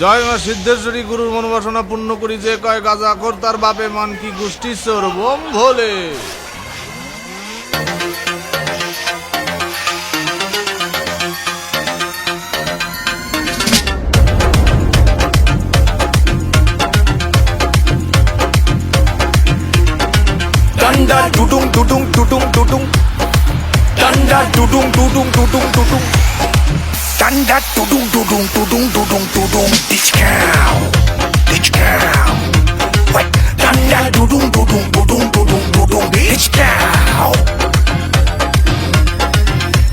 জয় মা সিদ্ধেশ্বরী গুরুর মনোবাসনা পূর্ণ করি যে কয় গাজা কর তার বাপে মান কি গোষ্ঠী Đanda đu đung đu đung đu đung đu đung Đanda đu đung đu đung đu đung đu đung Đanda đu đung đu đung đu đung đu đung đu đung Ditch cow Ditch cow Wait Đanda đu đung đu đung đu đung đu đung đu đung Ditch cow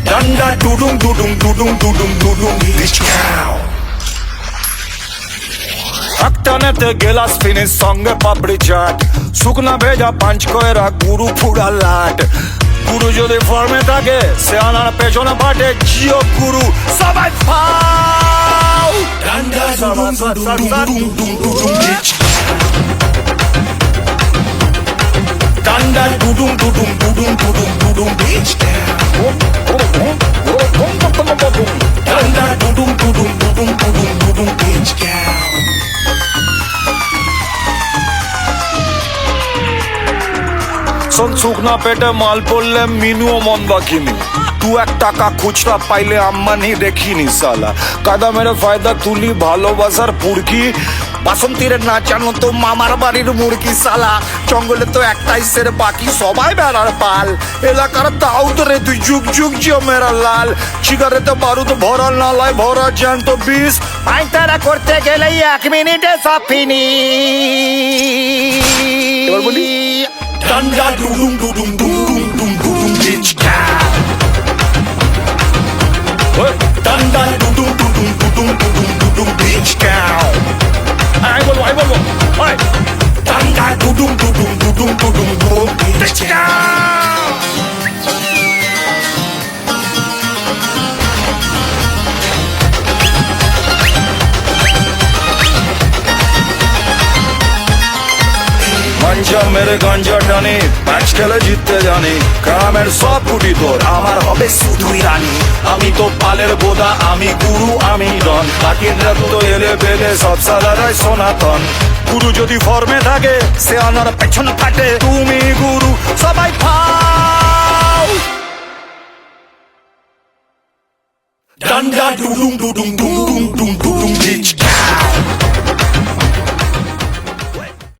Đanda đu đung đu đung đu đung đu đung đu đung Ditch cow একটানেতে গেলাস finish সঙ্গে পাপড়ি চাট শুকনা ভেজা পাঁচ কয়রা গুরু ফুড়া লাট গুরু যদি ফর্মে থাকে সে আনার পেছনে পাটে জিও গুরু সবাই ফাও সর, সর, সর। ডান্ডা ডুডুম ডুডুম ডুডুম ডুডুম ডুডুম বিচ শোন শুকনা পেটে মাল পড়লে মিনুও মন বাকিনি দু এক টাকা খুচরা পাইলে আম্মানি দেখিনি সালা কাদা মেরে ফায়দা তুলি ভালোবাসার পুরকি। বাসন্তীর নাচানো তো মামার বাড়ির মুরগি সালা জঙ্গলে তো একটাই সের বাকি সবাই বেড়ার পাল। এলাকার তাও তো রে তুই যুগ যুগ জিও মেরা লাল। সিগারেতে বারুদ ভরা নালায় ভরা জ্যান্ত বিষ। পাইতারা করতে গেলেই এক মিনিটে সব Dann da du dum du dum dum dum dum du dum bitch cat. Dann da du dum du dum du dum du dum du dum bitch cat. Ai bolo ai bolo. Ai. Dann da du dum du dum du dum du dum du bitch cat. গাঞ্জা মেরে গাঞ্জা টানি match খেলে জিততে জানি। গ্রামের সব কুটি তোর, আমার হবে শুধুই রানী। আমি তো পালের বোদা, আমি গুরু, আমি ডন। বাকি রক্ত এলে বেলে, সব সালারাই সনাতন। গুরু যদি ফর্মে থাকে, সে আনার পেছন ফাটে তুমি গুরু, সবাই ফাও ডান্ডা ডুম ডুম ডুম ডুডুম বিচ